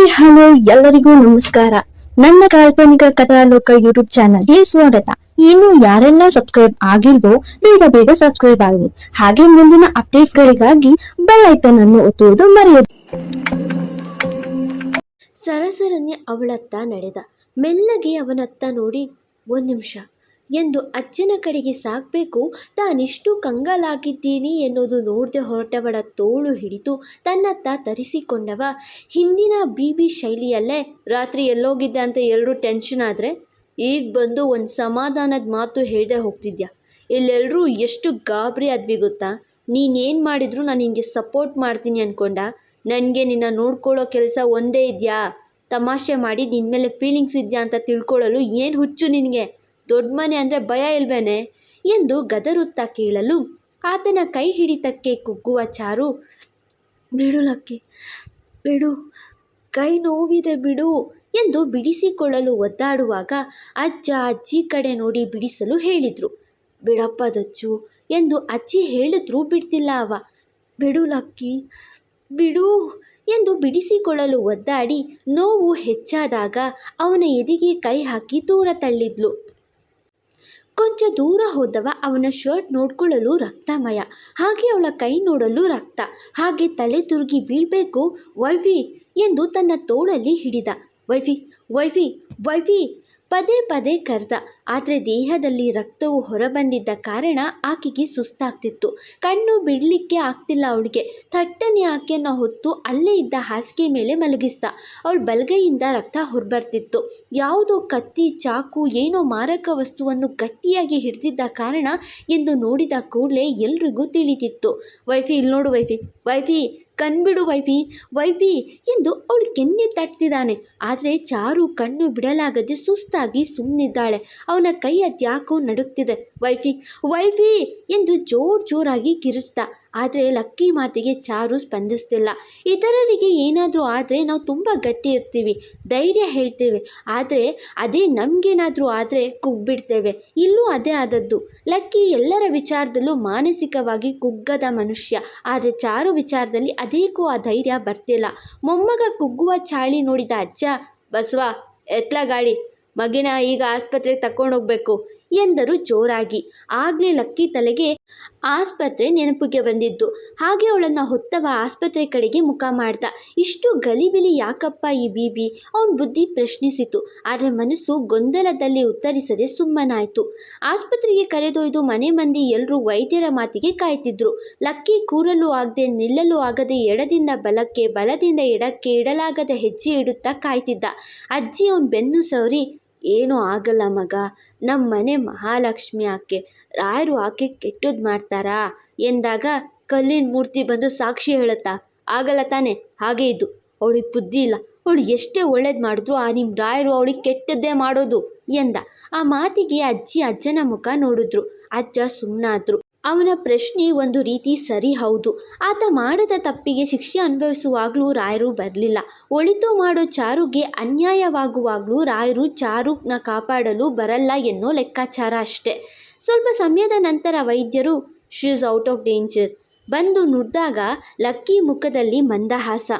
Hi, hello, ಎಲ್ಲರಿಗೂ ನಮಸ್ಕಾರ. ನನ್ನ ಕಾಲ್ಪನಿಕ ಕಥಾಲೋಕ ಯೂಟ್ಯೂಬ್ ಚಾನಲ್ಗೆ ಸ್ವಾಗತ. ಇನ್ನು ಯಾರೆಲ್ಲ ಸಬ್ಸ್ಕ್ರೈಬ್ ಆಗಿಲ್ವೋ, ಬೇಗ ಬೇಗ ಸಬ್ಸ್ಕ್ರೈಬ್ ಆಗಿ ಹಾಗೆ ಮುಂದಿನ ಅಪ್ಡೇಟ್ಸ್ ಗಳಿಗಾಗಿ ಬೆಲ್ ಐಕನ್ ಅನ್ನು ಒತ್ತುವುದು ಮರೆಯದು. ಸರಸರನೆ ಅವಳತ್ತ ನಡೆದ. ಮೆಲ್ಲಗೆ ಅವನತ್ತ ನೋಡಿ, ಒಂದ್ ನಿಮಿಷ. ಎಂದು ಅಜ್ಜನ ಕಡೆಗೆ ಸಾಗಬೇಕು ತಾನಿಷ್ಟು ಕಂಗಾಲಾಗಿದ್ದೀನಿ ಎನ್ನುವುದು ನೋಡದೆ ಹೊರಟವಳ ತೋಳು ಹಿಡಿದು ತನ್ನತ್ತ ತರಿಸಿಕೊಂಡವ. ಹಿಂದಿನ ಬಿ ಬಿ ಶೈಲಿಯಲ್ಲೇ ರಾತ್ರಿ ಎಲ್ಲೋಗಿದ್ದ ಅಂತ ಎಲ್ಲರೂ ಟೆನ್ಷನ್ ಆದರೆ ಈಗ ಬಂದು ಒಂದು ಸಮಾಧಾನದ ಮಾತು ಹೇಳದೆ ಹೋಗ್ತಿದ್ಯಾ? ಇಲ್ಲೆಲ್ಲರೂ ಎಷ್ಟು ಗಾಬರಿ ಆದ್ವಿ ಗೊತ್ತಾ? ನೀನೇನು ಮಾಡಿದ್ರು ನಾನು ನಿನಗೆ ಸಪೋರ್ಟ್ ಮಾಡ್ತೀನಿ ಅಂದ್ಕೊಂಡ ನನಗೆ ನಿನ್ನ ನೋಡ್ಕೊಳ್ಳೋ ಕೆಲಸ ಒಂದೇ ಇದೆಯಾ? ತಮಾಷೆ ಮಾಡಿ ನಿನ್ನ ಮೇಲೆ ಫೀಲಿಂಗ್ಸ್ ಇದೆಯಾ ಅಂತ ತಿಳ್ಕೊಳ್ಳಲು ಏನು ಹುಚ್ಚು ನಿನಗೆ? ದೊಡ್ಡ ಮನೆ ಅಂದರೆ ಭಯ ಇಲ್ವೇನೆ? ಎಂದು ಗದರುತ್ತಾ ಕೇಳಲು ಆತನ ಕೈ ಹಿಡಿತಕ್ಕೆ ಕುಗ್ಗುವ ಚಾರು ಬಿಡು ಲಕ್ಕಿ ಬಿಡು, ಕೈ ನೋವಿದೆ ಬಿಡು ಎಂದು ಬಿಡಿಸಿಕೊಳ್ಳಲು ಒದ್ದಾಡುವಾಗ ಅಜ್ಜ ಅಜ್ಜಿ ಕಡೆ ನೋಡಿ ಬಿಡಿಸಲು ಹೇಳಿದರು. ಬಿಡಪ್ಪ ದಚ್ಚು ಎಂದು ಅಜ್ಜಿ ಹೇಳಿದ್ರೂ ಬಿಡ್ತಿಲ್ಲ ಅವ. ಬಿಡು ಲಕ್ಕಿ ಬಿಡು ಎಂದು ಬಿಡಿಸಿಕೊಳ್ಳಲು ಒದ್ದಾಡಿ ನೋವು ಹೆಚ್ಚಾದಾಗ ಅವನ ಎದೆಗೆ ಕೈ ಹಾಕಿ ದೂರ ತಳ್ಳಿದ್ಲು. ಕೊಂಚ ದೂರ ಹೋದವ ಅವನ ಶರ್ಟ್ ನೋಡ್ಕೊಳ್ಳಲು ರಕ್ತಮಯ. ಹಾಗೆ ಅವಳ ಕೈ ನೋಡಲು ರಕ್ತ. ಹಾಗೆ ತಲೆ ತಿರುಗಿ ಬೀಳ್ಬೇಕು, ವೈಫಿ ಎಂದು ತನ್ನ ತೋಳಲ್ಲಿ ಹಿಡಿದ. ವೈಫಿ ವೈಫಿ ವೈಫಿ ಪದೇ ಪದೇ ಕರೆದ. ಆದರೆ ದೇಹದಲ್ಲಿ ರಕ್ತವು ಹೊರಬಂದಿದ್ದ ಕಾರಣ ಆಕೆಗೆ ಸುಸ್ತಾಗ್ತಿತ್ತು. ಕಣ್ಣು ಬಿಡಲಿಕ್ಕೆ ಆಗ್ತಿಲ್ಲ ಅವಳಿಗೆ. ಥಟ್ಟನೆ ಆಕೆಯನ್ನು ಹೊತ್ತು ಅಲ್ಲೇ ಇದ್ದ ಹಾಸಿಗೆ ಮೇಲೆ ಮಲಗಿಸ್ತ ಅವಳು ಬಲಗೈಯಿಂದ ರಕ್ತ ಹೊರಬರ್ತಿತ್ತು. ಯಾವುದೋ ಕತ್ತಿ, ಚಾಕು, ಏನೋ ಮಾರಕ ವಸ್ತುವನ್ನು ಗಟ್ಟಿಯಾಗಿ ಹಿಡಿದಿದ್ದ ಕಾರಣ ಎಂದು ನೋಡಿದ ಕೂಡಲೇ ಎಲ್ರಿಗೂ ತಿಳಿತಿತ್ತು. ವೈಫಿ ಇಲ್ಲಿ ನೋಡು ವೈಫಿ. ವೈಫಿ ಕಣ್ಬಿಡು ವೈಫಿ. ವೈಫಿ ಎಂದು ಅವಳು ಕೆನ್ನೆ ತಟ್ಟಿದ್ದಾನೆ ಆದರೆ ಚಾರು ಕಣ್ಣು ಬಿಡಲಾಗದೆ ಸುಸ್ತಾಗಿ ಸುಮ್ಮನಿದ್ದಾಳೆ ಅವನ ಕೈ ಅದ್ಯಾಕೋ ನಡುಕ್ತಿದೆ ವೈಫಿ ವೈಫಿ ಎಂದು ಜೋರು ಜೋರಾಗಿ ಕಿರಿಸ್ದ ಆದರೆ ಲಕ್ಕಿ ಮಾತಿಗೆ ಚಾರು ಸ್ಪಂದಿಸ್ತಿಲ್ಲ. ಇತರರಿಗೆ ಏನಾದರೂ ಆದರೆ ನಾವು ತುಂಬ ಗಟ್ಟಿ ಇರ್ತೀವಿ, ಧೈರ್ಯ ಹೇಳ್ತೇವೆ. ಆದರೆ ಅದೇ ನಮಗೇನಾದರೂ ಆದರೆ ಕುಗ್ಬಿಡ್ತೇವೆ. ಇಲ್ಲೂ ಅದೇ ಆದದ್ದು. ಲಕ್ಕಿ ಎಲ್ಲರ ವಿಚಾರದಲ್ಲೂ ಮಾನಸಿಕವಾಗಿ ಕುಗ್ಗದ ಮನುಷ್ಯ. ಆದರೆ ಚಾರು ವಿಚಾರದಲ್ಲಿ ಅದೇಕೋ ಆ ಧೈರ್ಯ ಬರ್ತಿಲ್ಲ. ಮೊಮ್ಮಗ ಕುಗ್ಗುವ ಚಾಳಿ ನೋಡಿದ ಅಜ್ಜ, ಬಸವ, ಎತ್ಲ ಗಾಡಿ, ಮಗಿನ ಈಗ ಆಸ್ಪತ್ರೆಗೆ ತಗೊಂಡೋಗ್ಬೇಕು ಎಂದರು ಜೋರಾಗಿ. ಆಗಲೇ ಲಕ್ಕಿ ತಲೆಗೆ ಆಸ್ಪತ್ರೆ ನೆನಪಿಗೆ ಬಂದಿದ್ದು. ಹಾಗೆ ಅವಳನ್ನ ಹೊತ್ತವ ಆಸ್ಪತ್ರೆ ಕಡೆಗೆ ಮುಖ ಮಾಡ್ದ. ಇಷ್ಟು ಗಲಿಬಿಲಿ ಯಾಕಪ್ಪ ಈ ಬೀಬಿ ಅವನ ಬುದ್ಧಿ ಪ್ರಶ್ನಿಸಿತು. ಆದರೆ ಮನಸ್ಸು ಗೊಂದಲದಲ್ಲಿ ಉತ್ತರಿಸದೆ ಸುಮ್ಮನಾಯಿತು. ಆಸ್ಪತ್ರೆಗೆ ಕರೆದೊಯ್ದು ಮನೆ ಮಂದಿ ಎಲ್ಲರೂ ವೈದ್ಯರ ಮಾತಿಗೆ ಕಾಯ್ತಿದ್ರು. ಲಕ್ಕಿ ಕೂರಲು ಆಗದೆ ನಿಲ್ಲಲು ಆಗದೆ ಎಡದಿಂದ ಬಲಕ್ಕೆ, ಬಲದಿಂದ ಎಡಕ್ಕೆ ಇಡಲಾಗದ ಹೆಜ್ಜೆ ಇಡುತ್ತಾ ಕಾಯ್ತಿದ್ದ. ಅಜ್ಜಿ ಅವನ ಬೆನ್ನು ಸವರಿ ಏನೂ ಆಗಲ್ಲ ಮಗ. ನಮ್ಮ ಮನೆ ಮಹಾಲಕ್ಷ್ಮಿ ಆಕೆ. ರಾಯರು ಆಕೆ ಕೆಟ್ಟದ್ದು ಮಾಡ್ತಾರಾ? ಎಂದಾಗ ಕಲ್ಲಿನ ಮೂರ್ತಿ ಬಂದು ಸಾಕ್ಷಿ ಹೇಳುತ್ತಾ? ಆಗಲ್ಲ ತಾನೆ, ಹಾಗೆ ಇದ್ದು. ಅವಳಿಗೆ ಬುದ್ಧಿ ಇಲ್ಲ. ಅವಳು ಎಷ್ಟೇ ಒಳ್ಳೇದು ಮಾಡಿದ್ರು ಆ ನಿಮ್ಮ ರಾಯರು ಅವಳಿಗೆ ಕೆಟ್ಟದ್ದೇ ಮಾಡೋದು ಎಂದ. ಆ ಮಾತಿಗೆ ಅಜ್ಜಿ ಅಜ್ಜನ ಮುಖ ನೋಡಿದ್ರು. ಅಜ್ಜ ಸುಮ್ಮನಾದ್ರು ಅವನ ಪ್ರಶ್ನೆ ಒಂದು ರೀತಿ ಸರಿ ಹೌದು. ಆತ ಮಾಡದ ತಪ್ಪಿಗೆ ಶಿಕ್ಷೆ ಅನುಭವಿಸುವಾಗಲೂ ರಾಯರು ಬರಲಿಲ್ಲ. ಒಳಿತು ಮಾಡೋ ಚಾರುಗೆ ಅನ್ಯಾಯವಾಗುವಾಗಲೂ ರಾಯರು ಚಾರುನ ಕಾಪಾಡಲು ಬರಲ್ಲ ಎನ್ನೋ ಲೆಕ್ಕಾಚಾರ ಅಷ್ಟೆ. ಸ್ವಲ್ಪ ಸಮಯದ ನಂತರ ವೈದ್ಯರು she is out of danger ಬಂದು ನುಡ್ದಾಗ ಲಕ್ಕಿ ಮುಖದಲ್ಲಿ ಮಂದಹಾಸ.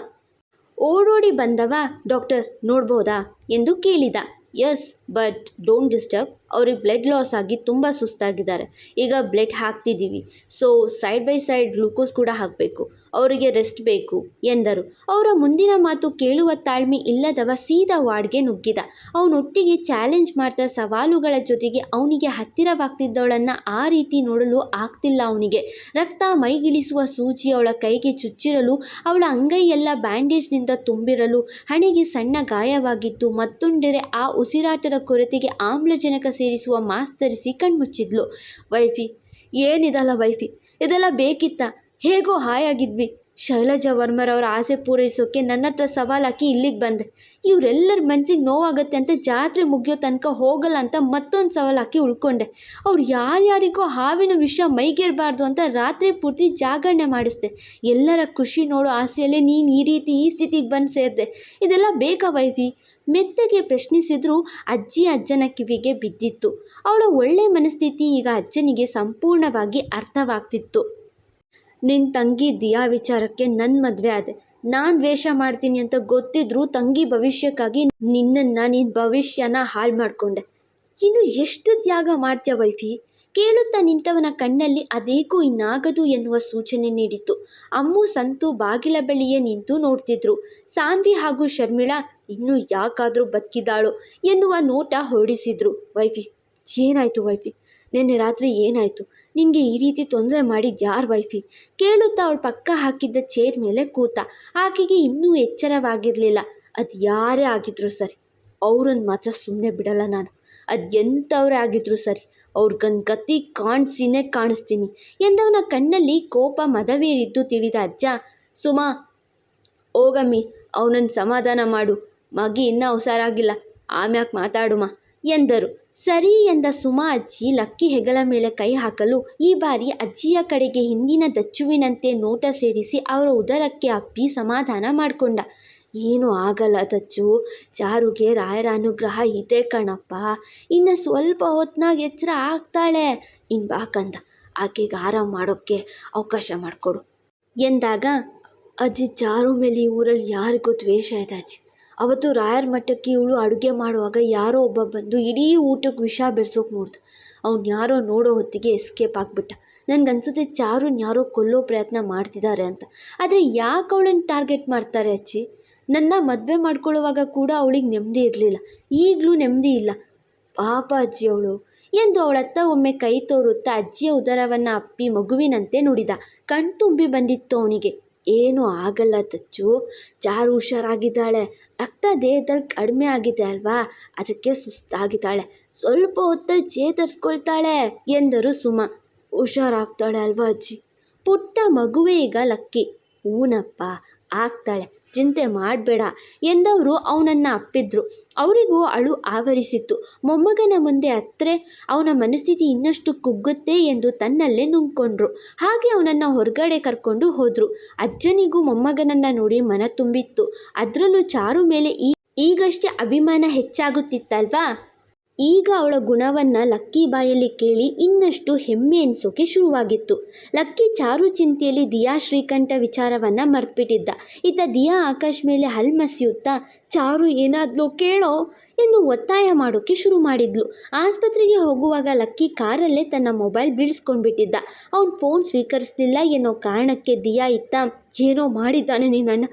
ಓಡೋಡಿ ಬಂದವ ಡಾಕ್ಟರ್ ನೋಡ್ಬೋದಾ? ಎಂದು ಕೇಳಿದ. ಎಸ್ ಬಟ್ ಡೋಂಟ್ ಡಿಸ್ಟರ್ಬ್ ಅವ್ರಿಗೆ ಬ್ಲಡ್ ಲಾಸ್ ಆಗಿ ತುಂಬ ಸುಸ್ತಾಗಿದ್ದಾರೆ. ಈಗ blood ಹಾಕ್ತಿದ್ದೀವಿ so side by side glucose ಕೂಡ ಹಾಕಬೇಕು. ಅವರಿಗೆ ರೆಸ್ಟ್ ಬೇಕು ಎಂದರು. ಅವರ ಮುಂದಿನ ಮಾತು ಕೇಳುವ ತಾಳ್ಮೆ ಇಲ್ಲದವ ಸೀದಾ ವಾರ್ಡ್ಗೆ ನುಗ್ಗಿದ. ಅವನೊಟ್ಟಿಗೆ ಚಾಲೆಂಜ್ ಮಾಡ್ತಾ ಸವಾಲುಗಳ ಜೊತೆಗೆ ಅವನಿಗೆ ಹತ್ತಿರವಾಗ್ತಿದ್ದವಳನ್ನು ಆ ರೀತಿ ನೋಡಲು ಆಗ್ತಿಲ್ಲ ಅವನಿಗೆ. ರಕ್ತ ಮೈಗಿಳಿಸುವ ಸೂಜಿ ಅವಳ ಕೈಗೆ ಚುಚ್ಚಿರಲು, ಅವಳ ಅಂಗೈಯೆಲ್ಲ ಬ್ಯಾಂಡೇಜ್ನಿಂದ ತುಂಬಿರಲು, ಹಣೆಗೆ ಸಣ್ಣ ಗಾಯವಾಗಿತ್ತು ಮತ್ತೊಂದೆಡೆ ಆ ಉಸಿರಾಟದ ಕೊರತೆಗೆ ಆಮ್ಲಜನಕ ಸೇರಿಸುವ ಮಾಸ್ಕ್ ಧರಿಸಿ ಕಣ್ಮುಚ್ಚಿದ್ಲು. Wifey, ಏನಿದಲ್ಲ wifey? ಇದೆಲ್ಲ ಬೇಕಿತ್ತ? ಹೇಗೋ ಹಾಯಾಗಿದ್ವಿ ಶೈಲಜಾ ವರ್ಮರವರ ಆಸೆ ಪೂರೈಸೋಕೆ ನನ್ನ ಹತ್ರ ಸವಾಲು ಹಾಕಿ ಇಲ್ಲಿಗೆ ಬಂದೆ. ಇವರೆಲ್ಲರ ಮನ್ಸಿಗೆ ನೋವಾಗುತ್ತೆ ಅಂತ ಜಾತ್ರೆ ಮುಗಿಯೋ ತನಕ ಹೋಗಲ್ಲ ಅಂತ ಮತ್ತೊಂದು ಸವಾಲು ಹಾಕಿ ಉಳ್ಕೊಂಡೆ. ಅವ್ರು ಯಾರ್ಯಾರಿಗೋ ಹಾವಿನ ವಿಷ ಮೈಗೇರಬಾರ್ದು ಅಂತ ರಾತ್ರಿ ಪೂರ್ತಿ ಜಾಗರಣೆ ಮಾಡಿಸ್ದೆ. ಎಲ್ಲರ ಖುಷಿ ನೋಡೋ ಆಸೆಯಲ್ಲೇ ನೀನು ಈ ರೀತಿ ಈ ಸ್ಥಿತಿಗೆ ಬಂದು ಸೇರಿದೆ. ಇದೆಲ್ಲ ಬೇಕಾ ವೈಫಿ. ಮೆತ್ತಗೆ ಪ್ರಶ್ನಿಸಿದ್ರೂ ಅಜ್ಜಿ ಅಜ್ಜನ ಕಿವಿಗೆ ಬಿದ್ದಿತ್ತು. ಅವಳ ಒಳ್ಳೆ ಮನಸ್ಥಿತಿ ಈಗ ಅಜ್ಜನಿಗೆ ಸಂಪೂರ್ಣವಾಗಿ ಅರ್ಥವಾಗ್ತಿತ್ತು. ನಿನ್ನ ತಂಗಿ ದಿಯಾ ವಿಚಾರಕ್ಕೆ ನನ್ನ ಮದುವೆ ಆದೆ. ನಾನು ದ್ವೇಷ ಮಾಡ್ತೀನಿ ಅಂತ ಗೊತ್ತಿದ್ರು ತಂಗಿ ಭವಿಷ್ಯಕ್ಕಾಗಿ ನಿನ್ನನ್ನು ನಿನ್ನ ಭವಿಷ್ಯನ ಹಾಳು ಮಾಡಿಕೊಂಡೆ. ಇನ್ನು ಎಷ್ಟು ತ್ಯಾಗ ಮಾಡ್ತೀಯ ವೈಫಿ? ಕೇಳುತ್ತಾ ನಿಂತವನ ಕಣ್ಣಲ್ಲಿ ಅದೇಕೋ ಇನ್ನಾಗದು ಎನ್ನುವ ಸೂಚನೆ ನೀಡಿತು ಅಮ್ಮು ಸಂತು ಬಾಗಿಲ ಬಳಿಯೇ ನಿಂತು ನೋಡ್ತಿದ್ರು. ಸಾನ್ವಿ ಹಾಗೂ ಶರ್ಮಿಳಾ ಇನ್ನೂ ಯಾಕಾದರೂ ಬದುಕಿದ್ದಾಳು ಎನ್ನುವ ನೋಟ ಹೊರಡಿಸಿದ್ರು. ವೈಫಿ, ಏನಾಯಿತು ವೈಫಿ? ನಿನ್ನೆ ರಾತ್ರಿ ಏನಾಯಿತು? ನಿನಗೆ ಈ ರೀತಿ ತೊಂದರೆ ಮಾಡಿದ್ದು ಯಾರು ವೈಫಿ? ಕೇಳುತ್ತಾ ಅವಳು ಪಕ್ಕ ಹಾಕಿದ್ದ ಚೇರ್ ಮೇಲೆ ಕೂತ. ಆಕೆಗೆ ಇನ್ನೂ ಎಚ್ಚರವಾಗಿರಲಿಲ್ಲ. ಅದು ಯಾರೇ ಆಗಿದ್ರು ಸರಿ. ಅವ್ರನ್ನ ಮಾತ್ರ ಸುಮ್ಮನೆ ಬಿಡಲ್ಲ ನಾನು. ಅದು ಎಂಥವರೇ ಆಗಿದ್ರು ಸರಿ. ಅವ್ರಿಗನ್ ಗತಿ ಕಾಣಿಸಿನೇ ಕಾಣಿಸ್ತೀನಿ. ಎಂದವನ ಕಣ್ಣಲ್ಲಿ ಕೋಪ ಮದವೇರಿದ್ದು ತಿಳಿದ ಅಜ್ಜ, ಸುಮಾ, ಹೋಗಮ್ಮಿ ಅವನನ್ನು ಸಮಾಧಾನ ಮಾಡು. ಮಗಿ ಇನ್ನೂ ಹುಷಾರಾಗಿಲ್ಲ. ಆಮ್ಯಾಕೆ ಮಾತಾಡುಮ? ಎಂದರು. ಸರಿ ಎಂದ ಸುಮಾ ಅಜ್ಜಿ ಲಕ್ಕಿ ಹೆಗಲ ಮೇಲೆ ಕೈ ಹಾಕಲು ಈ ಬಾರಿ ಅಜ್ಜಿಯ ಕಡೆಗೆ ಹಿಂದಿನ ದಚ್ಚುವಿನಂತೆ ನೋಟ ಸೇರಿಸಿ ಅವರ ಉದರಕ್ಕೆ ಅಪ್ಪಿ ಸಮಾಧಾನ ಮಾಡಿಕೊಂಡ. ಏನೂ ಆಗಲ್ಲ ದಚ್ಚು ಚಾರುಗೆ ರಾಯರ ಅನುಗ್ರಹ ಇದೆ ಕಣಪ್ಪ. ಇನ್ನು ಸ್ವಲ್ಪ ಹೊತ್ನಾಗ ಎಚ್ಚರ ಆಗ್ತಾಳೆ ಇನ್ನು ಬಾಕಂದ ಆಕೆಗೆ ಆರಾಮ ಮಾಡೋಕ್ಕೆ ಅವಕಾಶ ಮಾಡಿಕೊಡು. ಎಂದಾಗ ಅಜ್ಜಿ ಜಾರು ಮೇಲೆ ಈ ಊರಲ್ಲಿ ಯಾರಿಗೂ ದ್ವೇಷ ಇದೆ ಅಜ್ಜಿ. ಅವತ್ತು ರಾಯರ ಮಠಕ್ಕೆ ಇವಳು ಅಡುಗೆ ಮಾಡುವಾಗ ಯಾರೋ ಒಬ್ಬ ಬಂದು ಇಡೀ ಊಟಕ್ಕೆ ವಿಷ ಬೆರೆಸೋಕೆ ನೋಡ್ದು ಅವ್ನು ಯಾರೋ ನೋಡೋ ಹೊತ್ತಿಗೆ ಎಸ್ಕೇಪ್ ಆಗಿಬಿಟ್ಟ. ನನಗನ್ಸುತ್ತೆ ಚಾರುನ್ ಯಾರೋ ಕೊಲ್ಲೋ ಪ್ರಯತ್ನ ಮಾಡ್ತಿದ್ದಾರೆ ಅಂತ. ಆದರೆ ಯಾಕೆ ಅವಳನ್ನು ಟಾರ್ಗೆಟ್ ಮಾಡ್ತಾರೆ ಅಜ್ಜಿ ನನ್ನ ಮದುವೆ ಮಾಡ್ಕೊಳ್ಳುವಾಗ ಕೂಡ ಅವಳಿಗೆ ನೆಮ್ಮದಿ ಇರಲಿಲ್ಲ. ಈಗಲೂ ನೆಮ್ಮದಿ ಇಲ್ಲ. ಪಾಪ ಅಜ್ಜಿ ಅವಳು. ಎಂದು ಅವಳತ್ತ ಒಮ್ಮೆ ಕೈ ತೋರುತ್ತಾ ಅಜ್ಜಿಯ ಉದರವನ್ನು ಅಪ್ಪಿ ಮಗುವಿನಂತೆ ನುಡಿದ. ಕಣ್ತುಂಬಿ ಬಂದಿತ್ತು ಅವನಿಗೆ. ಏನೂ ಆಗಲ್ಲ ತಚ್ಚು. ಜಾರು ಹುಷಾರಾಗಿದ್ದಾಳೆ. ರಕ್ತ ದೇಹದಲ್ಲಿ ಕಡಿಮೆ ಆಗಿದೆ ಅಲ್ವಾ? ಅದಕ್ಕೆ ಸುಸ್ತಾಗಿದ್ದಾಳೆ. ಸ್ವಲ್ಪ ಹೊತ್ತಲ್ಲಿ ಚೇತರಿಸ್ಕೊಳ್ತಾಳೆ ಎಂದರು ಸುಮ. ಹುಷಾರಾಗ್ತಾಳೆ ಅಲ್ವಾ ಅಜ್ಜಿ? ಪುಟ್ಟ ಮಗುವೇ ಈಗ ಲಕ್ಕಿ. ಹೂನಪ್ಪ. ಆಗ್ತಾಳೆ. ಚಿಂತೆ ಮಾಡಬೇಡ ಎಂದವರು ಅವನನ್ನು ಅಪ್ಪಿದ್ರು. ಅವರಿಗೂ ಅಳು ಆವರಿಸಿತ್ತು. ಮೊಮ್ಮಗನ ಮುಂದೆ ಹತ್ತರೆ ಅವನ ಮನಸ್ಥಿತಿ ಇನ್ನಷ್ಟು ಕುಗ್ಗುತ್ತೆ ಎಂದು ತನ್ನಲ್ಲೇ ನುಂಗ್ಕೊಂಡ್ರು. ಹಾಗೆ ಅವನನ್ನು ಹೊರಗಡೆ ಕರ್ಕೊಂಡು ಹೋದರು. ಅಜ್ಜನಿಗೂ ಮೊಮ್ಮಗನನ್ನು ನೋಡಿ ಮನ ತುಂಬಿತ್ತು. ಅದರಲ್ಲೂ ಚಾರು ಮೇಲೆ ಈ ಈಗಷ್ಟೇ ಅಭಿಮಾನ ಹೆಚ್ಚಾಗುತ್ತಿತ್ತಲ್ವಾ? ಈಗ ಅವಳ ಗುಣವನ್ನು ಲಕ್ಕಿ ಬಾಯಲ್ಲಿ ಕೇಳಿ ಇನ್ನಷ್ಟು ಹೆಮ್ಮೆ ಅನಿಸೋಕೆ ಶುರುವಾಗಿತ್ತು. ಲಕ್ಕಿ ಚಾರು ಚಿಂತೆಯಲ್ಲಿ ದಿಯಾ ಶ್ರೀಕಂಠ ವಿಚಾರವನ್ನು ಮರ್ತ್ಬಿಟ್ಟಿದ್ದ. ಇತ್ತ ದಿಯಾ ಆಕಾಶ್ ಮೇಲೆ ಹಲ್ಮಸಿಯುತ್ತಾ ಚಾರು ಏನಾದ್ಲೋ ಕೇಳೋ ಎಂದು ಒತ್ತಾಯ ಮಾಡೋಕ್ಕೆ ಶುರು ಮಾಡಿದ್ಲು. ಆಸ್ಪತ್ರೆಗೆ ಹೋಗುವಾಗ ಲಕ್ಕಿ ಕಾರಲ್ಲೇ ತನ್ನ ಮೊಬೈಲ್ ಬೀಳಿಸ್ಕೊಂಡ್ಬಿಟ್ಟಿದ್ದ ಅವ್ನು ಫೋನ್ ಸ್ವೀಕರಿಸಲಿಲ್ಲ ಏನೋ ಕಾರಣಕ್ಕೆ ದಿಯಾ ಇತ್ತ, ಏನೋ ಮಾಡಿದ್ದಾನೆ ನಿನ್ನಣ್ಣ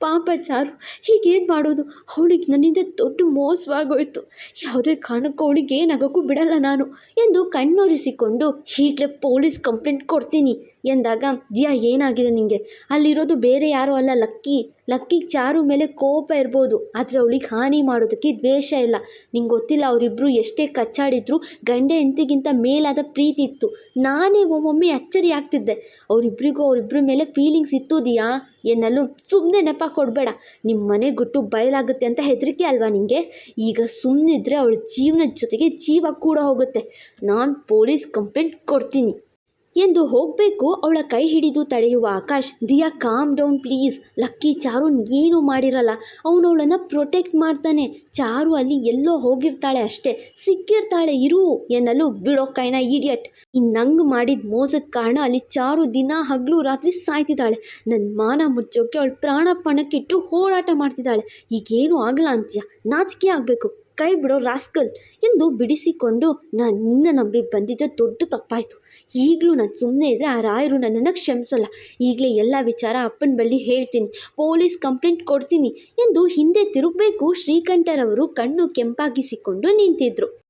ಪಾಪ ಚಾರು, ಹೀಗೇನು ಮಾಡೋದು? ಅವಳಿಗೆ ನನ್ನಿಂದ ದೊಡ್ಡ ಮೋಸವಾಗೋಯ್ತು. ಯಾವುದೇ ಕಾರಣಕ್ಕೂ ಅವಳಿಗೆ ಏನಾಗೋಕ್ಕೂ ಬಿಡಲ್ಲ ನಾನು ಎಂದು ಕಣ್ಣೊರೆಸಿಕೊಂಡು ಈಗಲೇ ಪೊಲೀಸ್ ಕಂಪ್ಲೇಂಟ್ ಕೊಡ್ತೀನಿ. ಎಂದಾಗ, ಜಿಯಾ, ಏನಾಗಿದೆ ನಿನಗೆ ಅಲ್ಲಿರೋದು ಬೇರೆ ಯಾರೂ ಅಲ್ಲ, ಲಕ್ಕಿ. ಲಕ್ಕಿ ಚಾರು ಮೇಲೆ ಕೋಪ ಇರ್ಬೋದು. ಆದರೆ ಅವಳಿಗೆ ಹಾನಿ ಮಾಡೋದಕ್ಕೆ ದ್ವೇಷ ಇಲ್ಲ. ನಿಂಗೆ ಗೊತ್ತಿಲ್ಲ ಅವರಿಬ್ಬರು ಎಷ್ಟೇ ಕಚ್ಚಾಡಿದ್ರು ಗಂಡ ಹೆಂಡ್ತಿಗಿಂತ ಮೇಲಾದ ಪ್ರೀತಿ ಇತ್ತು. ನಾನೇ ಒಮ್ಮೊಮ್ಮೆ ಅಚ್ಚರಿ ಆಗ್ತಿದ್ದೆ. ಅವರಿಬ್ಬರಿಗೂ ಅವರಿಬ್ಬರ ಮೇಲೆ ಫೀಲಿಂಗ್ಸ್ ಇತ್ತು, ದಿಯಾ. ಎನ್ನಲು ಸುಮ್ಮನೆ ನೆಪ ಕೊಡಬೇಡ. ನಿಮ್ಮ ಮನೆ ಗುಟ್ಟು ಬಯಲಾಗುತ್ತೆ ಅಂತ ಹೆದರಿಕೆ ಅಲ್ವಾ ನಿಂಗೆ? ಈಗ ಸುಮ್ಮನಿದ್ರೆ ಅವಳ ಜೀವನದ ಜೊತೆಗೆ ಜೀವ ಕೂಡ ಹೋಗುತ್ತೆ. ನಾನು ಪೊಲೀಸ್ ಕಂಪ್ಲೇಂಟ್ ಕೊಡ್ತೀನಿ. ಎಂದು ಹೋಗಬೇಕು ಅವಳ ಕೈ ಹಿಡಿದು ತಡೆಯುವ Akash, Diya calm down please Lucky Charu ಏನೂ ಮಾಡಿರಲ್ಲ. ಅವನು ಅವಳನ್ನು ಪ್ರೊಟೆಕ್ಟ್ ಮಾಡ್ತಾನೆ. ಚಾರು ಅಲ್ಲಿ ಎಲ್ಲೋ ಹೋಗಿರ್ತಾಳೆ ಅಷ್ಟೇ. ಸಿಕ್ಕಿರ್ತಾಳೆ, ಇರು ಎನ್ನಲು ಬಿಡೋ ಕೈನ ಇಡಿಯಟ್ ನಂಗೆ ಮಾಡಿದ ಮೋಸದ ಕಾರಣ ಅಲ್ಲಿ ಚಾರು ದಿನ ಹಗಲು ರಾತ್ರಿ ಸಾಯ್ತಿದ್ದಾಳೆ. ನನ್ನ ಮಾನ ಮುಚ್ಚೋಕೆ ಅವಳು ಪ್ರಾಣ ಪಣಕ್ಕಿಟ್ಟು ಹೋರಾಟ ಮಾಡ್ತಿದ್ದಾಳೆ. ಈಗೇನು ಆಗಲ್ಲ ಅಂತೀಯ? ನಾಚಿಕೆ ಆಗಬೇಕು. ಕೈ ಬಿಡೋ ರಾಸ್ಕಲ್ ಎಂದು ಬಿಡಿಸಿಕೊಂಡು ನಾನು ನಿನ್ನ ನಂಬಿ ಬಂದಿದ್ದ ದೊಡ್ಡ ತಪ್ಪಾಯಿತು. ಈಗಲೂ ನಾನು ಸುಮ್ಮನೆ ಇದ್ದರೆ ಆ ರಾಯರು ನನ್ನನ್ನು ಕ್ಷಮಿಸಲ್ಲ. ಈಗಲೇ ಎಲ್ಲ ವಿಚಾರ ಅಪ್ಪನ ಬಳಿ ಹೇಳ್ತೀನಿ. ಪೊಲೀಸ್ ಕಂಪ್ಲೇಂಟ್ ಕೊಡ್ತೀನಿ ಎಂದು ಹಿಂದೆ ತಿರುಗಬೇಕು ಶ್ರೀಕಂಠರವರು ಕಣ್ಣು ಕೆಂಪಾಗಿಸಿಕೊಂಡು ನಿಂತಿದ್ರು.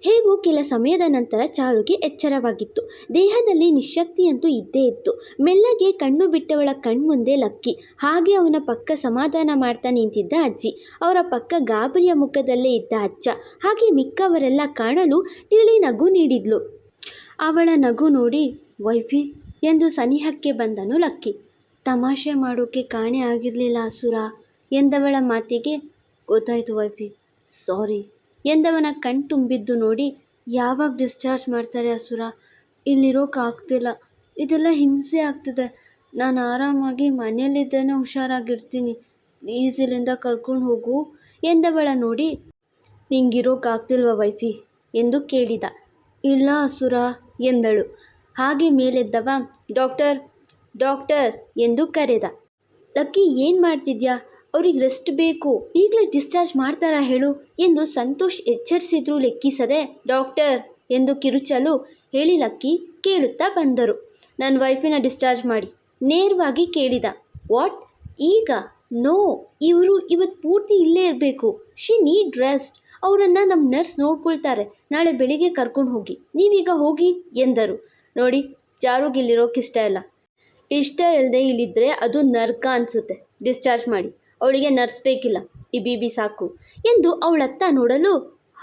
ಹೇಗೂ ಕೆಲ ಸಮಯದ ನಂತರ ಚಾರುಗೆ ಎಚ್ಚರವಾಗಿತ್ತು. ದೇಹದಲ್ಲಿ ನಿಶಕ್ತಿಯಂತೂ ಇದ್ದೇ ಇತ್ತು. ಮೆಲ್ಲಗೆ ಕಣ್ಣು ಬಿಟ್ಟವಳ ಕಣ್ಮುಂದೆ ಲಕ್ಕಿ. ಹಾಗೆ ಅವನ ಪಕ್ಕ ಸಮಾಧಾನ ಮಾಡ್ತಾ ನಿಂತಿದ್ದ ಅಜ್ಜಿ. ಅವರ ಪಕ್ಕ ಗಾಬರಿಯ ಮುಖದಲ್ಲೇ ಇದ್ದ ಅಜ್ಜ. ಹಾಗೆ ಮಿಕ್ಕವರೆಲ್ಲ ಕಾಣಲು ತಿಳಿ ನಗು ನೀಡಿದ್ಲು. ಅವಳ ನಗು ನೋಡಿ, ವೈಫಿ, ಎಂದು ಸನಿಹಕ್ಕೆ ಬಂದನು ಲಕ್ಕಿ. ತಮಾಷೆ ಮಾಡೋಕೆ ಕಾಣೆ ಆಗಿರಲಿಲ್ಲ ಅಸುರ, ಎಂದವಳ ಮಾತಿಗೆ, ಗೊತ್ತಾಯಿತು ವೈಫಿ, ಸಾರಿ. ಎಂದವನ ಕಣ್ ತುಂಬಿದ್ದು ನೋಡಿ ಯಾವಾಗ ಡಿಸ್ಚಾರ್ಜ್ ಮಾಡ್ತಾರೆ ಅಸುರ? ಇಲ್ಲಿರೋಕ್ಕಾಗ್ತಿಲ್ಲ ಇದೆಲ್ಲ ಹಿಂಸೆ ಆಗ್ತಿದೆ. ನಾನು ಆರಾಮಾಗಿ ಮನೆಯಲ್ಲಿದ್ದೇನೆ, ಹುಷಾರಾಗಿರ್ತೀನಿ. ಇಲ್ಲಿಂದ ಕರ್ಕೊಂಡು ಹೋಗು ಎಂದವಳ ನೋಡಿ ನಿಂಗಿರೋಕ್ಕಾಗ್ತಿಲ್ವ ವೈಫಿ? ಎಂದು ಕೇಳಿದ. ಇಲ್ಲ ಅಸುರ, ಎಂದಳು. ಹಾಗೆ ಮೇಲೆದ್ದವ, ಡಾಕ್ಟರ್ ಡಾಕ್ಟರ್, ಎಂದು ಕರೆದ. ಲಕ್ಕಿ, ಏನು ಮಾಡ್ತಿದ್ಯಾ? ಅವ್ರಿಗೆ ರೆಸ್ಟ್ ಬೇಕು. ಈಗಲೇ ಡಿಸ್ಚಾರ್ಜ್ ಮಾಡ್ತಾರಾ ಹೇಳು ಎಂದು ಸಂತೋಷ್ ಎಚ್ಚರಿಸಿದ್ರು ಲೆಕ್ಕಿಸದೆ, ಡಾಕ್ಟರ್ ಎಂದು ಕಿರುಚಲು ಹೇಳಿ ಲಕ್ಕಿ ಕೇಳುತ್ತಾ ಬಂದರು. ನನ್ನ ವೈಫಿನ ಡಿಸ್ಚಾರ್ಜ್ ಮಾಡಿ. ನೇರವಾಗಿ ಕೇಳಿದ. ವಾಟ್? ಈಗ? ನೋ. ಇವರು ಇವತ್ತು ಪೂರ್ತಿ ಇಲ್ಲೇ ಇರಬೇಕು. ಶಿ ನೀಡ್ ರೆಸ್ಟ್ ಅವರನ್ನು ನಮ್ಮ ನರ್ಸ್ ನೋಡ್ಕೊಳ್ತಾರೆ. ನಾಳೆ ಬೆಳಿಗ್ಗೆ ಕರ್ಕೊಂಡು ಹೋಗಿ. ನೀವೀಗ ಹೋಗಿ ಎಂದರು. ನೋಡಿ ಜಾರುಗಿಲ್ಲಿರೋಕ್ಕಿಷ್ಟ ಇಲ್ಲ ಇಷ್ಟ ಇಲ್ಲದೆ ಇಲ್ಲಿದ್ದರೆ ಅದು ನರ್ಕ ಅನಿಸುತ್ತೆ. ಡಿಸ್ಚಾರ್ಜ್ ಮಾಡಿ. ಅವಳಿಗೆ ನರ್ಸ್ ಬೇಕಿಲ್ಲ ಈ ಬಿ ಬಿ ಸಾಕು ಎಂದು ಅವಳತ್ತ ನೋಡಲು,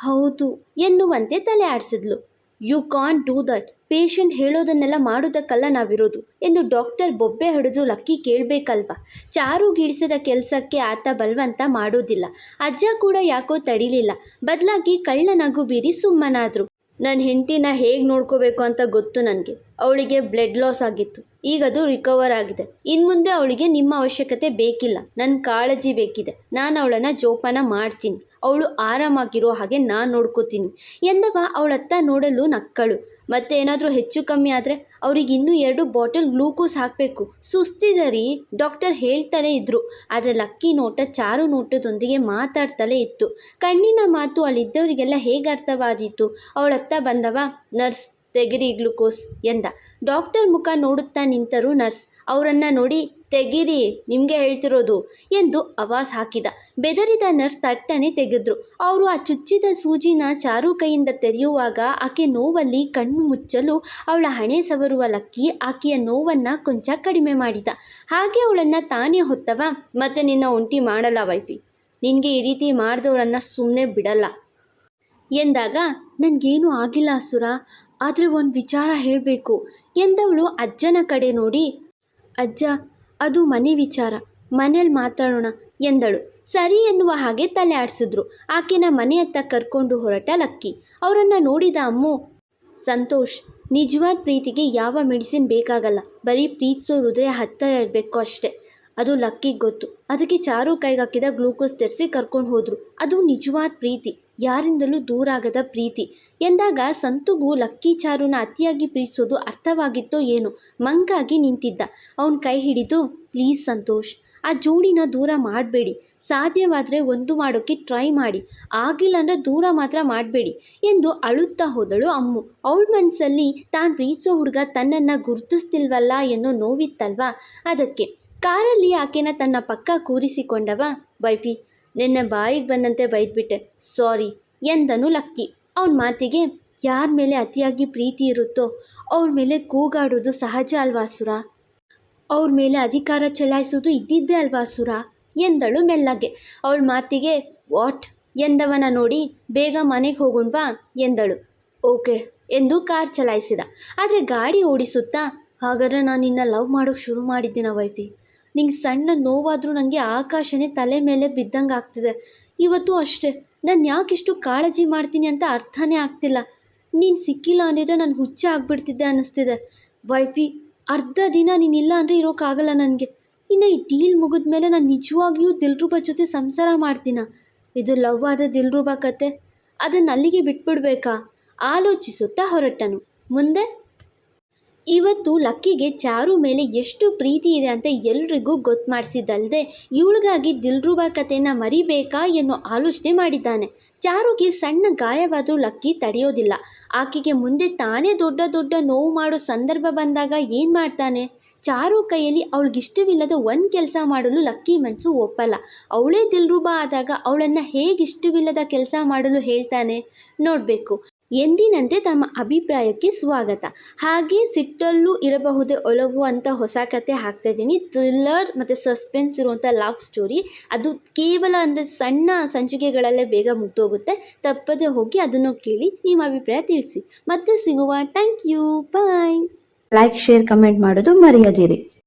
ಹೌದು, ಎನ್ನುವಂತೆ ತಲೆ ಆಡಿಸಿದ್ಲು. You can't do that patient ಹೇಳೋದನ್ನೆಲ್ಲ ಮಾಡೋದಕ್ಕಲ್ಲ ನಾವಿರೋದು, ಎಂದು ಡಾಕ್ಟರ್ ಬೊಬ್ಬೆ ಹೊಡೆದ್ರು ಲಕ್ಕಿ ಕೇಳಬೇಕಲ್ವ? ಚಾರು ಗಿಡಿಸಿದ ಕೆಲಸಕ್ಕೆ ಆತ ಬಲ್ವಂತ ಮಾಡೋದಿಲ್ಲ. ಅಜ್ಜ ಕೂಡ ಯಾಕೋ ತಡಿಲಿಲ್ಲ. ಬದಲಾಗಿ ಕಳ್ಳ ನಗು ಬೀರಿ ಸುಮ್ಮನಾದರು. ನನ್ನ ಹೆಂಡತಿನ ಹೇಗೆ ನೋಡ್ಕೋಬೇಕು ಅಂತ ಗೊತ್ತು ನನಗೆ. ಅವಳಿಗೆ ಬ್ಲಡ್ ಲಾಸ್ ಆಗಿತ್ತು. ಈಗ ಅದು ರಿಕವರ್ ಆಗಿದೆ. ಇನ್ನು ಮುಂದೆ ಅವಳಿಗೆ ನಿಮ್ಮ ಅವಶ್ಯಕತೆ ಬೇಕಿಲ್ಲ. ನನ್ನ ಕಾಳಜಿ ಬೇಕಿದೆ. ನಾನು ಅವಳನ್ನು ಜೋಪಾನ ಮಾಡ್ತೀನಿ. ಅವಳು ಆರಾಮಾಗಿರೋ ಹಾಗೆ ನಾನು ನೋಡ್ಕೋತೀನಿ. ಎಂದವ ಅವಳತ್ತ ನೋಡಲು ನಕ್ಕಳು. ಮತ್ತೆ ಏನಾದರೂ ಹೆಚ್ಚು ಕಮ್ಮಿ ಆದರೆ ಅವ್ರಿಗೆ ಇನ್ನೂ ಎರಡು ಬಾಟಲ್ ಗ್ಲೂಕೋಸ್ ಹಾಕಬೇಕು. ಸುಸ್ತಿದೆ ರೀ ಡಾಕ್ಟರ್ ಹೇಳ್ತಲೇ ಇದ್ದರು ಆದರೆ ಲಕ್ಕಿ ನೋಟ, ಚಾರು ನೋಟದೊಂದಿಗೆ ಮಾತಾಡ್ತಲೇ ಇತ್ತು. ಕಣ್ಣಿನ ಮಾತು ಅಲ್ಲಿದ್ದವರಿಗೆಲ್ಲ ಹೇಗೆ ಅರ್ಥವಾದೀತು? ಅವಳತ್ತ ಬಂದವ, ನರ್ಸ್, ತೆಗಿರಿ ಗ್ಲುಕೋಸ್ ಎಂದ. ಡಾಕ್ಟರ್ ಮುಖ ನೋಡುತ್ತಾ ನಿಂತರು ನರ್ಸ್. ಅವರನ್ನು ನೋಡಿ ತೆಗೀರಿ, ನಿಮಗೆ ಹೇಳ್ತಿರೋದು ಎಂದು ಆವಾಜ್ ಹಾಕಿದ. ಬೆದರಿದ ನರ್ಸ್ ತಟ್ಟನೆ ತೆಗೆದ್ರು. ಅವರು ಆ ಚುಚ್ಚಿದ ಸೂಜಿನ ಚಾರು ಕೈಯಿಂದ ತೆರೆಯುವಾಗ ಆಕೆ ನೋವಲ್ಲಿ ಕಣ್ಣು ಮುಚ್ಚಲು ಅವಳ ಹಣೆ ಸವರುವ ಲಕ್ಕಿ ಆಕೆಯ ನೋವನ್ನು ಕೊಂಚ ಕಡಿಮೆ ಮಾಡಿದ. ಹಾಗೆ ಅವಳನ್ನು ತಾನೇ ಹೊತ್ತವ? ಮತ್ತೆ ನಿನ್ನ ಒಂಟಿ ಮಾಡಲ್ಲ ವೈಫಿ. ನಿನಗೆ ಈ ರೀತಿ ಮಾಡಿದವರನ್ನು ಸುಮ್ಮನೆ ಬಿಡಲ್ಲ. ಎಂದಾಗ, ನನಗೇನು ಆಗಿಲ್ಲ ಸುರ ಆದರೆ ಒಂದು ವಿಚಾರ ಹೇಳಬೇಕು. ಎಂದವಳು ಅಜ್ಜನ ಕಡೆ ನೋಡಿ, ಅಜ್ಜ ಅದು ಮನೆ ವಿಚಾರ. ಮನೇಲಿ ಮಾತಾಡೋಣ ಎಂದಳು. ಸರಿ ಎನ್ನುವ ಹಾಗೆ ತಲೆ ಆಡಿಸಿದ್ರು. ಆಕೆನ ಮನೆಯತ್ತ ಕರ್ಕೊಂಡು ಹೊರಟ ಲಕ್ಕಿ. ಅವರನ್ನು ನೋಡಿದ ಅಮ್ಮು, ಸಂತೋಷ್, ನಿಜವಾದ ಪ್ರೀತಿಗೆ ಯಾವ ಮೆಡಿಸಿನ್ ಬೇಕಾಗಲ್ಲ. ಬರೀ ಪ್ರೀತಿಸೋ ಹೃದಯ ಹತ್ತಿರ ಇರಬೇಕು ಅಷ್ಟೇ. ಅದು ಲಕ್ಕಿಗೆ ಗೊತ್ತು. ಅದಕ್ಕೆ ಚಾರು ಕೈಗೆ ಹಾಕಿದ ಗ್ಲೂಕೋಸ್ ತೆರೆಸಿ ಕರ್ಕೊಂಡು ಹೋದರು. ಅದು ನಿಜವಾದ ಪ್ರೀತಿ. ಯಾರಿಂದಲೂ ದೂರಾಗದ ಪ್ರೀತಿ. ಎಂದಾಗ ಸಂತುಗೂ ಲಕ್ಕಿ ಚಾರುನ ಅತಿಯಾಗಿ ಪ್ರೀತಿಸೋದು ಅರ್ಥವಾಗಿತ್ತೋ ಏನೋ, ಮಂಕಾಗಿ ನಿಂತಿದ್ದ. ಅವನ ಕೈ ಹಿಡಿದು, ಪ್ಲೀಸ್ ಸಂತೋಷ್, ಆ ಜೋಡಿನ ದೂರ ಮಾಡಬೇಡಿ. ಸಾಧ್ಯವಾದರೆ ಒಂದು ಮಾಡೋಕ್ಕೆ ಟ್ರೈ ಮಾಡಿ. ಆಗಿಲ್ಲ ಅಂದರೆ ದೂರ ಮಾತ್ರ ಮಾಡಬೇಡಿ ಎಂದು ಅಳುತ್ತಾ ಹೋದಳು ಅಮ್ಮು. ಅವಳ ಮನಸ್ಸಲ್ಲಿ ತಾನು ಪ್ರೀತಿಸೋ ಹುಡುಗ ತನ್ನನ್ನು ಗುರುತಿಸ್ತಿಲ್ವಲ್ಲ ಅನ್ನೋ ನೋವಿತ್ತಲ್ವಾ ಅದಕ್ಕೆ. ಕಾರಲ್ಲಿ ಆಕೆನ ತನ್ನ ಪಕ್ಕ ಕೂರಿಸಿಕೊಂಡವ, ವೈಫಿ ನಿನ್ನೆ ಬಾಯಿಗೆ ಬಂದಂತೆ ಬೈದ್ಬಿಟ್ಟೆ. ಸಾರಿ, ಎಂದನು ಲಕ್ಕಿ. ಅವನ ಮಾತಿಗೆ, ಯಾರ ಮೇಲೆ ಅತಿಯಾಗಿ ಪ್ರೀತಿ ಇರುತ್ತೋ, ಅವ್ರ ಮೇಲೆ ಕೂಗಾಡೋದು ಸಹಜ ಅಲ್ವಾ ಸುರ? ಅವ್ರ ಮೇಲೆ ಅಧಿಕಾರ ಚಲಾಯಿಸೋದು ಇದ್ದಿದ್ದೇ ಅಲ್ವಾ ಸುರ? ಎಂದಳು ಮೆಲ್ಲಗೆ. ಅವಳ ಮಾತಿಗೆ, ವಾಟ್? ಎಂದವನ ನೋಡಿ, ಬೇಗ ಮನೆಗೆ ಹೋಗೋಣವಾ ಎಂದಳು. ಓಕೆ, ಎಂದು ಕಾರ್ ಚಲಾಯಿಸಿದ. ಆದರೆ ಗಾಡಿ ಓಡಿಸುತ್ತಾ, ಹಾಗಾದರೆ ನಾನು ನಿನ್ನ ಲವ್ ಮಾಡೋಕ್ಕೆ ಶುರು ಮಾಡಿದ್ದೀನ ವೈಫಿ? ನಿಂಗೆ ಸಣ್ಣ ನೋವಾದರೂ ನನಗೆ ಆಕಾಶನೇ ತಲೆ ಮೇಲೆ ಬಿದ್ದಂಗೆ ಆಗ್ತಿದೆ. ಇವತ್ತು ಅಷ್ಟೇ. ನಾನು ಯಾಕಿಷ್ಟು ಕಾಳಜಿ ಮಾಡ್ತೀನಿ ಅಂತ ಅರ್ಥನೇ ಆಗ್ತಿಲ್ಲ. ನೀನು ಸಿಕ್ಕಿಲ್ಲ ಅಂದಿದ್ರೆ ನಾನು ಹುಚ್ಚ ಆಗಿಬಿಡ್ತಿದ್ದೆ ಅನ್ನಿಸ್ತಿದೆ ವೈಫಿ, ಅರ್ಧ ದಿನ ನೀನಿಲ್ಲ ಅಂದರೆ ಇರೋಕ್ಕಾಗಲ್ಲ ನನಗೆ. ಇನ್ನು ಈ ಡೀಲ್ ಮುಗಿದ ಮೇಲೆ ನಾನು ನಿಜವಾಗಿಯೂ ದಿಲ್ರೂಬ ಜೊತೆ ಸಂಸಾರ ಮಾಡ್ತೀನ? ಇದು ಲವ್ ಆದ ದಿಲ್ರೂಬ ಕತೆ. ಅದನ್ನು ಅಲ್ಲಿಗೆ ಬಿಟ್ಬಿಡ್ಬೇಕಾ? ಆಲೋಚಿಸುತ್ತಾ ಹೊರಟನು. ಮುಂದೆ? ಇವತ್ತು ಲಕ್ಕಿಗೆ ಚಾರು ಮೇಲೆ ಎಷ್ಟು ಪ್ರೀತಿ ಇದೆ ಅಂತ ಎಲ್ರಿಗೂ ಗೊತ್ತು ಮಾಡಿಸಿದ್ದಲ್ಲದೆ ಇವಳಿಗಾಗಿ ದಿಲ್ರುಬಾ ಕಥೆಯನ್ನು ಮರಿಬೇಕಾ ಎನ್ನುವ ಆಲೋಚನೆ ಮಾಡಿದ್ದಾನೆ. ಚಾರುಗೆ ಸಣ್ಣ ಗಾಯವಾದರೂ ಲಕ್ಕಿ ತಡೆಯೋದಿಲ್ಲ. ಆಕೆಗೆ ಮುಂದೆ ತಾನೇ ದೊಡ್ಡ ದೊಡ್ಡ ನೋವು ಮಾಡೋ ಸಂದರ್ಭ ಬಂದಾಗ ಏನು ಮಾಡ್ತಾನೆ? ಚಾರು ಕೈಯಲ್ಲಿ ಅವಳಿಗಿಷ್ಟವಿಲ್ಲದ ಒಂದು ಕೆಲಸ ಮಾಡಲು ಲಕ್ಕಿ ಮನಸ್ಸು ಒಪ್ಪಲ್ಲ. ಅವಳೇ ದಿಲ್ರುಬಾ ಆದಾಗ ಅವಳನ್ನು ಹೇಗೆ ಇಷ್ಟವಿಲ್ಲದ ಕೆಲಸ ಮಾಡಲು ಹೇಳ್ತಾನೆ, ನೋಡಬೇಕು. ಎಂದಿನಂತೆ ತಮ್ಮ ಅಭಿಪ್ರಾಯಕ್ಕೆ ಸ್ವಾಗತ. ಹಾಗೆ ಸಿಟ್ಟಲ್ಲೂ ಇರಬಹುದೇ ಒಲವು ಅಂತ ಹೊಸ ಕತೆ ಹಾಕ್ತಾ ಇದ್ದೀನಿ ಥ್ರಿಲ್ಲರ್ ಮತ್ತು ಸಸ್ಪೆನ್ಸ್ ಇರುವಂಥ ಲವ್ ಸ್ಟೋರಿ. ಅದು ಕೇವಲ ಅಂದರೆ ಸಣ್ಣ ಸಂಚಿಕೆಗಳಲ್ಲೇ ಬೇಗ ಮುಗ್ದೋಗುತ್ತೆ. ತಪ್ಪದೆ ಹೋಗಿ ಅದನ್ನು ಕೇಳಿ ನಿಮ್ಮ ಅಭಿಪ್ರಾಯ ತಿಳಿಸಿ. ಮತ್ತೆ ಸಿಗುವ. Thank you. Bye. Like share comment ಮಾಡೋದು ಮರೆಯದಿರಿ.